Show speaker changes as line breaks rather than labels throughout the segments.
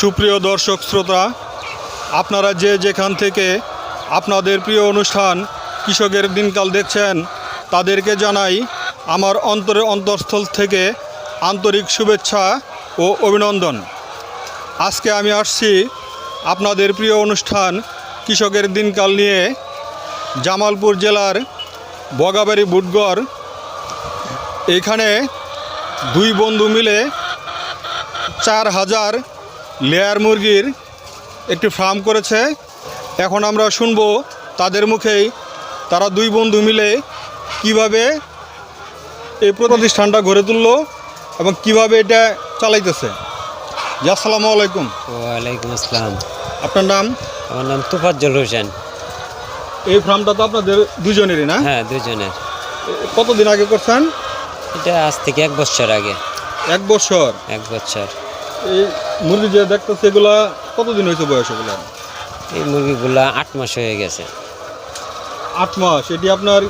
সুপ্রিয় দর্শক শ্রোতা, আপনারা যে যেখান থেকে আপনাদের প্রিয় অনুষ্ঠান কৃষকের দিনকাল দেখছেন, তাদেরকে জানাই আমার অন্তরে অন্তঃস্থল থেকে আন্তরিক শুভেচ্ছা ও অভিনন্দন। আজকে আমি আসছি আপনাদের প্রিয় অনুষ্ঠান কৃষকের দিনকাল নিয়ে জামালপুর জেলার বগাবাড়ি বুটগড়। এখানে দুই বন্ধু মিলে চার হাজার লেয়ার মুরগির একটি ফার্ম করেছে। এখন আমরা শুনব তাদের মুখেই তারা দুই বন্ধু মিলে কীভাবে এই প্রতিষ্ঠানটা গড়ে তুললো এবং কীভাবে এটা চালাইতেছে। আসসালামু আলাইকুম।
ওয়ালাইকুম আসসালাম।
আপনার নাম?
আমার নাম তুফাজ্জল হোসেন।
এই ফার্মটা তো আপনাদের দুজনেরই না?
হ্যাঁ দুজনের।
কতদিন আগে করছেন?
এটা আজ থেকে এক বছর আগে।
এক বছর।
এক বছর।
এই মুরগি যে দেখতেছে এগুলা কতদিন হয়েছে বয়স এগুলা?
এই মুরগিগুলা আট মাস হয়ে গেছে।
আট মাস এটি আপনার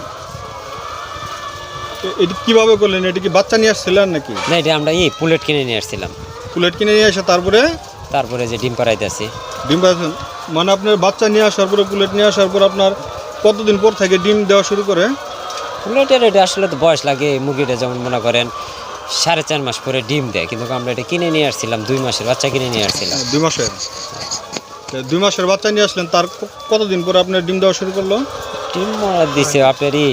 এটি কীভাবে করলেন? এটি কি বাচ্চা নিয়ে আসছিলেন নাকি?
না এটা আমরা এই পুলেট কিনে নিয়ে আসছিলাম।
পুলেট কিনে নিয়ে এসে তারপরে?
তারপরে যে ডিম পাড়াইতেছি।
ডিম পাচ্ছেন মানে আপনার বাচ্চা নিয়ে আসার পরে পুলেট নিয়ে আসার পর আপনার কতদিন পর থেকে ডিম দেওয়া শুরু করে?
পুলেটের এটা আসলে তো বয়স লাগে মুরগিটা যেমন মনে করেন সাড়ে চার মাস পরে ডিম দেয় কিন্তু আমরা এটা কিনে নিয়ে আসছিলাম দুই মাসের বাচ্চা কিনে নিয়ে আসছিলাম।
দুই মাসের? দুই মাসের বাচ্চা নিয়ে আসলেন তার কতদিন পরে আপনার ডিম দেওয়া শুরু করল?
ডিম মারা দিছে আপনারই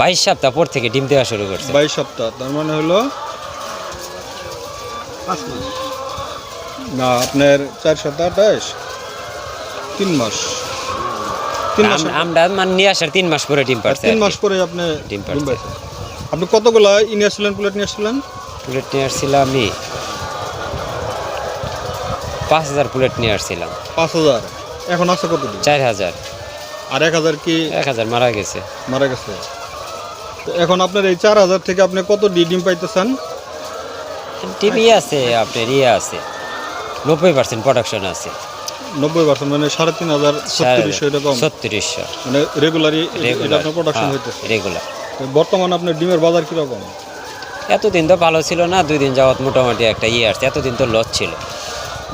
বাইশ সপ্তাহ পর থেকে ডিম দেওয়া শুরু করছে।
বাইশ সপ্তাহ তার মানে হলো না আপনার চার সপ্তাহ আঠাশ তিন মাস। তিন মাস
আমরা মানে নিয়ে আসার তিন মাস পরে ডিম পারছে
তিন মাস পরে আপনি
ডিম।
পাইছেন। আপনি কতগুলা ই নিয়ে আসছিলেন প্লেট নিয়ে আসছিলেন?
প্লেট নিয়ে আসছিলাম আমি পাঁচ হাজার প্লেট নিয়ে আসছিলাম।
পাঁচ হাজার? এখন আছে কত
চার হাজার।
আর এক হাজার কি
এক হাজার মারা গেছে।
মারা গেছে? তো এখন আপনার এই চার হাজার থেকে আপনি কত ডি ডিম পাইতেছেন?
টিভি আছে আপনার ইয়ে আছে। নব্বই পার্সেন্ট প্রোডাকশন আছে।
নব্বই পার্সেন্ট মানে সাড়ে তিন হাজার ছত্রিশশো এরকম
ছত্রিশশো।
মানে রেগুলারই এটা আপনার প্রোডাকশন
হ্যাঁ,
হইতেছে।
রেগুলার
বর্তমানে আপনার ডিমের বাজার কীরকম?
এতদিন তো ভালো ছিল না দুই দিন যাওয়াত মোটামুটি একটা ইয়ে আসছে এতদিন তো লস ছিল।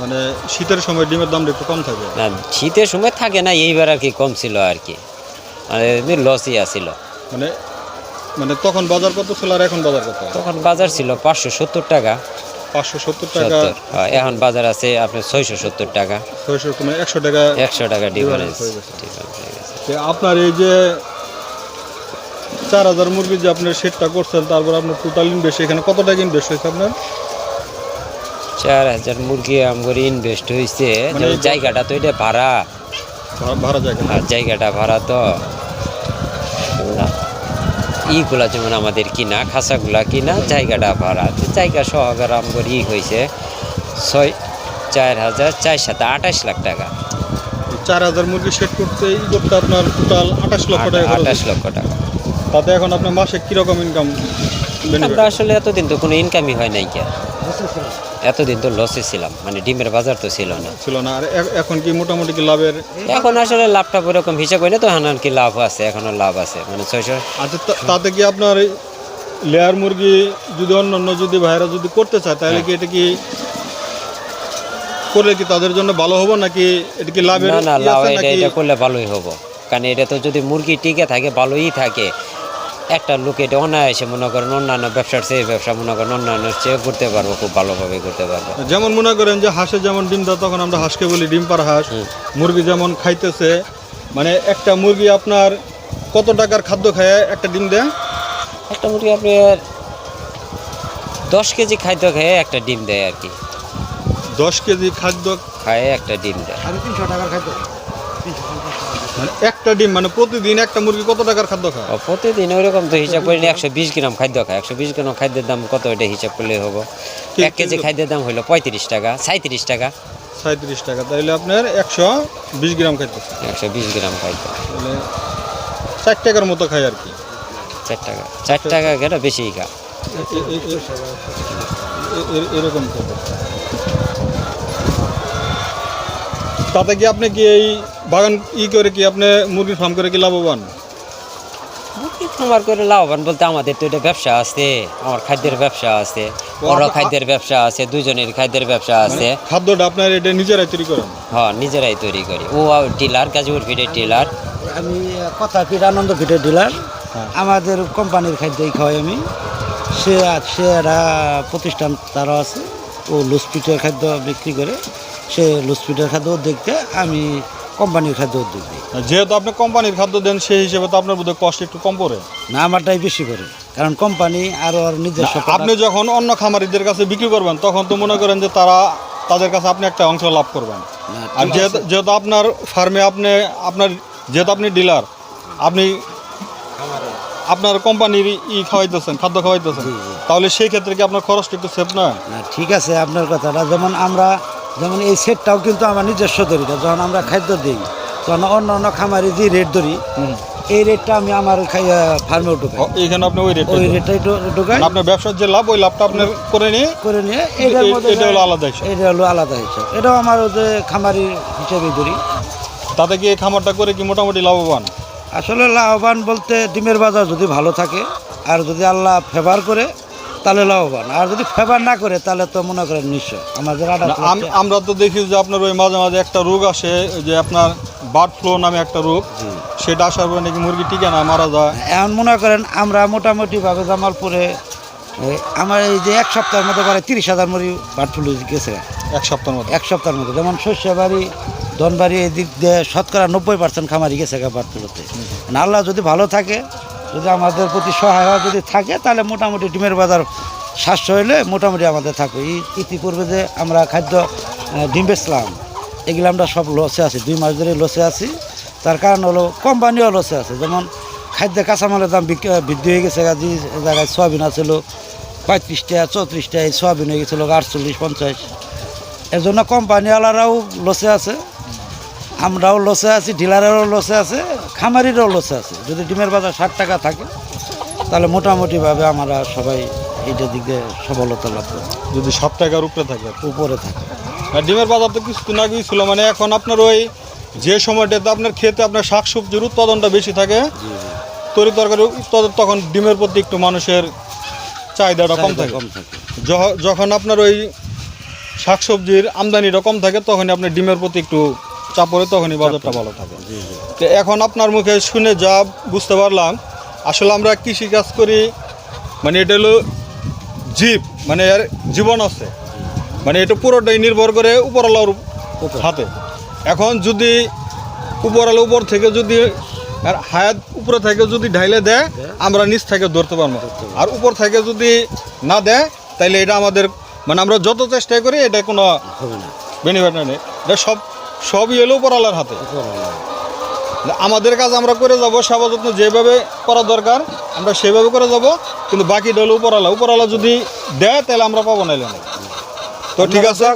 মানে শীতের সময় ডিমের দামটা একটু কম থাকে?
না শীতের সময় থাকে না এইবার আর কি কম ছিল আর কি। মানে লসই আসিল
মানে মানে তখন বাজার কত ছিল আর এখন বাজার কত?
তখন বাজার ছিল পাঁচশো সত্তর টাকা।
পাঁচশো সত্তর টাকা।
হ্যাঁ, এখন বাজার আছে আপনার ছয়শো সত্তর টাকা।
ছয়শো মানে একশো টাকা
একশো টাকা ডিফারেন্স
আপনার এই যে চার হাজার মুরগি যে আপনার সেটটা করছেন তারপর আপনার টোটাল ইনভেস্ট এখানে কত টাকা ইনভেস্ট হয়েছে আপনার?
চার হাজার মুরগি আমার ইনভেস্ট হয়েছে জায়গাটা তো এটা ভাড়া।
ভাড়া জায়গা।
আর জায়গাটা ভাড়া তো। ইগুলা যেমন আমাদের কিনা খাঁচাগুলা কিনা জায়গাটা ভাড়া। জায়গা সহকারে আমার ই হয়েছে ছয় চার হাজার চার সাথে আঠাশ লাখ টাকা।
চার হাজার মুরগি সেট করতে ই করতে আপনার টোটাল আঠাশ লক্ষ টাকা
আঠাশ লক্ষ টাকা।
তাতে এখন আপনার মাসে কীরকম ইনকাম
আমরা আসলে এতদিন তো কোনো ইনকামই হয় নাই কে। এতদিন তো লসে ছিলাম মানে ডিমের বাজার তো ছিল না।
ছিল না আর এ- এখন কি মোটামুটি কি লাভের?
এখন আসলে লাভটা ওরকম হিসাব হয় না তো এখন আর কি লাভ আছে এখনও লাভ আছে মানে ছয়শো
আচ্ছা তা- তাতে কি আপনার লেয়ার মুরগি যদি অন্য অন্য যদি ভাইরা যদি করতে চায় তাহলে কি এটা কি করলে কি তাদের জন্য ভালো হব নাকি এটা কি লাভের
না না
ই
লাভ
আছে
এটা
নাকি
এটা করলে ভালোই হব। কারণ এটা তো যদি মুরগি টিকে থাকে ভালোই থাকে। একটা লোক এটা অনায়াসে মনে করেন অন্যান্য ব্যবসার সেই ব্যবসা মনে করেন অন্যান্য চেয়ে করতে পারব খুব ভালোভাবে করতে পারব।
যেমন মনে করেন যে হাঁসে যেমন ডিম দেয় তখন আমরা হাঁসকে বলি ডিম পার হাঁস মুরগি যেমন খাইতেছে মানে একটা মুরগি আপনার কত টাকার খাদ্য খায়? একটা ডিম দেয়
একটা মুরগি আপনার দশ কেজি খাদ্য খেয়ে একটা ডিম দেয় আর কি।
দশ কেজি খাদ্য
খায় একটা ডিম দেয়।
মানে একটা ডিম মানে প্রতিদিন একটা মুরগি কত টাকার খাদ্য খায়?
প্রতিদিন ওইরকম তো হিসাব করিনি একশো বিশ গ্রাম খাদ্য খায়। একশো বিশ গ্রাম খাদ্যের দাম কত এটা হিসাব করলে হব? এক কেজি খাদ্যের দাম হলো পঁয়ত্রিশ টাকা সাঁত্রিশ টাকা।
সাঁত্রিশ টাকা তাইলে আপনার একশো বিশ গ্রাম খাইতেছে
একশো বিশ গ্রাম খাদ্য।
তাহলে চার টাকার মতো খায় আর কি।
চার টাকা চার টাকা গেলে বেশি খা
এরকম তাতে কি আপনি কি এই বাগান ই করে কি আপনি মুরগির ফার্ম করে কি লাভবান?
মুরগি খামার করে লাভবান বলতে আমাদের তো এটা ব্যবসা আছে আমার খাদ্যের ব্যবসা আছে বড় খাদ্যের ব্যবসা আছে দুজনের খাদ্যের ব্যবসা আছে।
মানে খাদ্যটা আপনার এটা নিজেরাই তৈরি করেন?
হ্যাঁ নিজেরাই তৈরি করি। ও গাজীপুর ফিডের টিলার
আমি কথা আনন্দ ডিলার।
হ্যাঁ।
আমাদের কোম্পানির খাদ্যই খাওয়াই আমি। সে সে একটা প্রতিষ্ঠান তারা আছে। ও লুসপিটের খাদ্য বিক্রি করে সে লুসপিটের খাদ্য দেখতে আমি কোম্পানির খাদ্য দিই
যেহেতু আপনি কোম্পানির খাদ্য দেন সেই হিসেবে তো আপনার বোধহয় কষ্ট একটু কম পড়ে।
না আমারটাই বেশি করে কারণ কোম্পানি আরও আর নিজস্ব
আপনি যখন অন্য খামারিদের কাছে বিক্রি করবেন তখন তো মনে করেন যে তারা তাদের কাছে আপনি একটা অংশ লাভ করবেন। আর যেহেতু আপনার ফার্মে আপনি আপনার যেহেতু আপনি ডিলার আপনি আপনার কোম্পানির ই খাওয়াইতেছেন খাদ্য খাওয়াইতেছেন। তাহলে সেই ক্ষেত্রে কি আপনার খরচটা একটু সেফ না
ঠিক আছে আপনার কথাটা। যেমন আমরা যেমন এই সেটটাও কিন্তু আমার নিজস্ব না যখন আমরা খাদ্য দিই তখন অন্য অন্য খামারে যে রেট ধরি এই রেটটা আমি আমার ফার্মেও ঢুকাই।
আপনি ওই রেট
ওই ঢু- ঢুকাই।
আপনার ব্যবসার যে লাভ ওই লাভটা আপনার করে নিয়ে
করে নিয়ে এটার
এ-
মধ্যে
এটা হলো আলাদা হিসাব।
এটা হলো আলাদা হিসাব। এটাও আমার যে খামারি হিসেবে ধরি।
তাতে কি এই খামারটা করে কি মোটামুটি লাভবান?
আসলে লাভবান বলতে ডিমের বাজার যদি ভালো থাকে আর যদি আল্লাহ ফেভার করে তাহলে লাভবান। আর যদি ফেভার না করে তাহলে তো মনে করেন নিশ্চয়। আমাদের
আমরা তো দেখি যে আপনার ওই মাঝে মাঝে একটা রোগ আসে ওই যে আপনার বার্ড ফ্লু নামে একটা রোগ। সেটা আসার পরে নাকি মুরগি টিকে না মারা যায়।
এমন মনে করেন আমরা মোটামুটিভাবে জামালপুরে আমার এই যে এক সপ্তাহের মধ্যে করে তিরিশ হাজার মুরগি বার্ড ফ্লু গেছে।
এক সপ্তাহের মধ্যে।
এক সপ্তাহের মধ্যে। যেমন শস্যবাড়ি ধনবাড়ি এই দিক দিয়ে শতকরা নব্বই পার্সেন্ট খামারি গেছে বার্ড ফ্লুতে। আল্লাহ যদি ভালো থাকে যদি আমাদের প্রতি সহায়তা যদি থাকে, তাহলে মোটামুটি ডিমের বাজার সাতশো হইলে মোটামুটি আমাদের থাকবে। এই ইতিপূর্বে যে আমরা খাদ্য ডিম বেচলাম, এগুলো আমরা সব লসে আছি, দুই মাস ধরে লসে আছি। তার কারণ হলো কোম্পানিও লসে আছে। যেমন খাদ্য কাঁচামালের দাম বৃদ্ধি হয়ে গেছে। যে জায়গায় সয়াবিন আছিল পঁয়ত্রিশ টাকা চৌত্রিশ টাকা এই সয়াবিন হয়ে গেছিল আটচল্লিশ, পঞ্চাশ। এর জন্য কোম্পানিওয়ালারাও লসে আছে। আমরাও লসে আছি, ডিলারেরও লসে আছে। খামারিরও লসে আছে। যদি ডিমের বাজার ষাট টাকা থাকে তাহলে মোটামুটিভাবে আমরা সবাই এইটার দিক দিয়ে সফলতা লাভ করি।
যদি সাত টাকার উপরে থাকে?
উপরে থাকে।
আর ডিমের বাজার তো কিছুদিন আগেই ছিল মানে এখন আপনার ওই যে সময়টাতে আপনার খেতে আপনার শাক সবজির উৎপাদনটা বেশি থাকে তরি তরকারি উৎপাদন তখন ডিমের প্রতি একটু মানুষের চাহিদাটা কম থাকে।
কম থাকে।
যখন আপনার ওই শাকসবজির আমদানিটা কম থাকে তখনই আপনার ডিমের প্রতি একটু চাপ পড়ে তখনই বাজারটা ভালো থাকে। তো এখন আপনার মুখে শুনে যা বুঝতে পারলাম আসলে আমরা কৃষি কাজ করি মানে এটা হলো জীব মানে এর জীবন আছে। মানে এটা পুরোটাই নির্ভর করে উপরওয়ালার
উপর।
হাতে। এখন যদি উপরওয়ালা উপর থেকে যদি আর হায়াত উপরে থেকে যদি ঢাইলে দেয় আমরা নিচ থেকে ধরতে পারব। আর উপর থেকে যদি না দেয় তাহলে এটা আমাদের মানে আমরা যত চেষ্টা করি এটা কোনো বেনিফিট নেই। এটা সব সবই এলো পরালার হাতে। আমাদের কাজ আমরা করে যাব সেবা যত্ন যেভাবে করা দরকার আমরা সেভাবে করে যাব কিন্তু বাকি ডলে উপরালা উপরালা যদি দেয় তাহলে আমরা পাবো না তো ঠিক আছে?